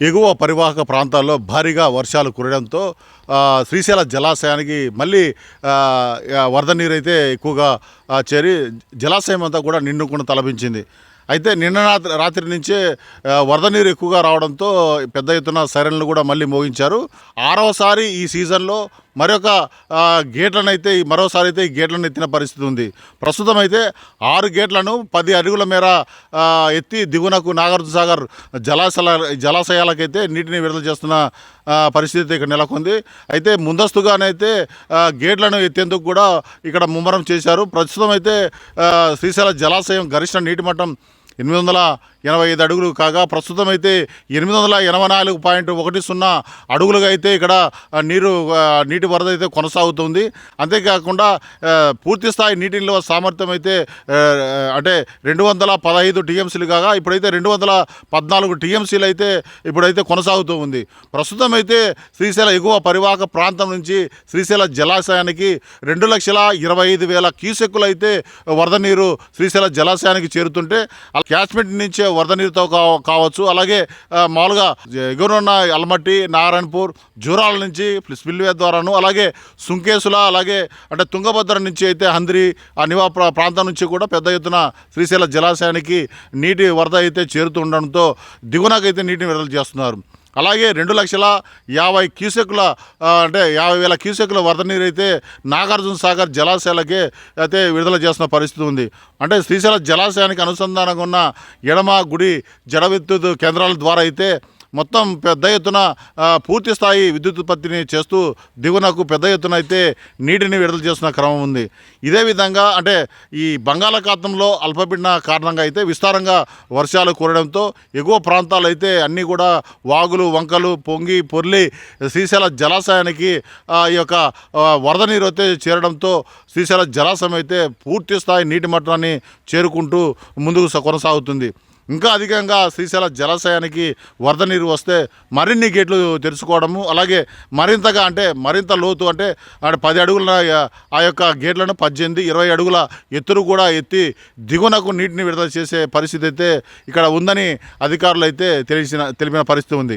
ఎగువ పరివాహక ప్రాంతాల్లో భారీగా వర్షాలు కురడంతో శ్రీశైల జలాశయానికి మళ్ళీ వరద నీరైతే ఎక్కువగా చేరి జలాశయం అంతా కూడా నిండుకుని తలపించింది. అయితే నిన్న రాత్రి రాత్రి నుంచే వరద నీరు ఎక్కువగా రావడంతో పెద్ద ఎత్తున సైరన్లు కూడా మళ్ళీ మోగించారు. ఆరవసారి ఈ సీజన్లో మరొక గేట్లను అయితే మరోసారి అయితే ఈ గేట్లను ఎత్తిన పరిస్థితి ఉంది. ప్రస్తుతం అయితే ఆరు గేట్లను పది అడుగుల మేర ఎత్తి దిగునకు నాగార్జున సాగర్ జలాశయాల జలాశయాలకైతే నీటిని విడుదల చేస్తున్న పరిస్థితి ఇక్కడ నెలకొంది. అయితే ముందస్తుగానైతే గేట్లను ఎత్తేందుకు కూడా ఇక్కడ ముమ్మరం చేశారు. ప్రస్తుతం అయితే శ్రీశైల జలాశయం గరిష్ట నీటి మట్టం ఎనిమిది వందల ఎనభై ఐదు అడుగులు కాగా ప్రస్తుతం అయితే ఎనిమిది వందల ఎనభై నాలుగు పాయింట్ ఒకటి సున్నా అడుగులుగా అయితే ఇక్కడ నీరు నీటి వరద అయితే కొనసాగుతుంది. అంతేకాకుండా పూర్తి స్థాయి నీటి నిల్వ సామర్థ్యం అయితే అంటే రెండు వందల పదహైదు టీఎంసీలు కాగా ఇప్పుడైతే రెండు వందల పద్నాలుగు టీఎంసీలు అయితే ఇప్పుడైతే కొనసాగుతూ ఉంది ప్రస్తుతం అయితే శ్రీశైల ఎగువ పరివాహక ప్రాంతం నుంచి శ్రీశైల జలాశయానికి రెండు లక్షల ఇరవై ఐదు వేల క్యూసెక్కులు అయితే వరద నీరు శ్రీశైల జలాశయానికి చేరుతుంటే క్యాచ్మెంట్ నుంచే వరద నీరుతో కావచ్చు. అలాగే మామూలుగా ఎగురున్న అల్మట్టి నారాయణపూర్ జూరాల నుంచి స్పిల్వే ద్వారాను అలాగే సుంకేసుల అలాగే అంటే తుంగభద్ర నుంచి అయితే హంద్రి ఆ నివా ప్రా- ప్రాంతం నుంచి కూడా పెద్ద ఎత్తున శ్రీశైల జలాశయానికి నీటి వరద అయితే చేరుతూ ఉండడంతో దిగునకైతే నీటిని విడుదల చేస్తున్నారు. అలాగే రెండు లక్షల యాభై క్యూసెక్ల అంటే యాభై వేల క్యూసెక్ల వరద నీరు అయితే నాగార్జున సాగర్ జలాశయాలకే అయితే విడుదల చేస్తున్న పరిస్థితి ఉంది. అంటే శ్రీశైల జలాశయానికి అనుసంధానంగా ఉన్న ఎడమ గుడి జడ విద్యుత్ కేంద్రాల ద్వారా అయితే మొత్తం పెద్ద ఎత్తున పూర్తి స్థాయి విద్యుత్ ఉత్పత్తిని చేస్తూ దిగువనకు పెద్ద ఎత్తున అయితే నీటిని విడుదల చేస్తున్న క్రమం ఉంది. ఇదే విధంగా అంటే ఈ బంగాళాఖాతంలో అల్పపీడన కారణంగా అయితే విస్తారంగా వర్షాలు కురడంతో ఎగువ ప్రాంతాలు అయితే అన్నీ కూడా వాగులు వంకలు పొంగి పొర్లి శ్రీశైల జలాశయానికి ఈ యొక్క వరద నీరు అయితే చేరడంతో శ్రీశైల జలాశయం అయితే పూర్తి స్థాయి నీటి మట్టాన్ని చేరుకుంటూ ముందుకు కొనసాగుతుంది. ఇంకా అధికంగా శ్రీశైల జలాశయానికి వరద నీరు వస్తే మరిన్ని గేట్లు తెరుచుకోవడము అలాగే మరింతగా అంటే మరింత లోతు అంటే అంటే పది అడుగుల ఆ యొక్క గేట్లను పద్దెనిమిది ఇరవై అడుగుల ఎత్తురు కూడా ఎత్తి దిగునకు నీటిని విడుదల చేసే పరిస్థితి అయితే ఇక్కడ ఉందని అధికారులు అయితే తెలిసిన తెలిపిన పరిస్థితి ఉంది.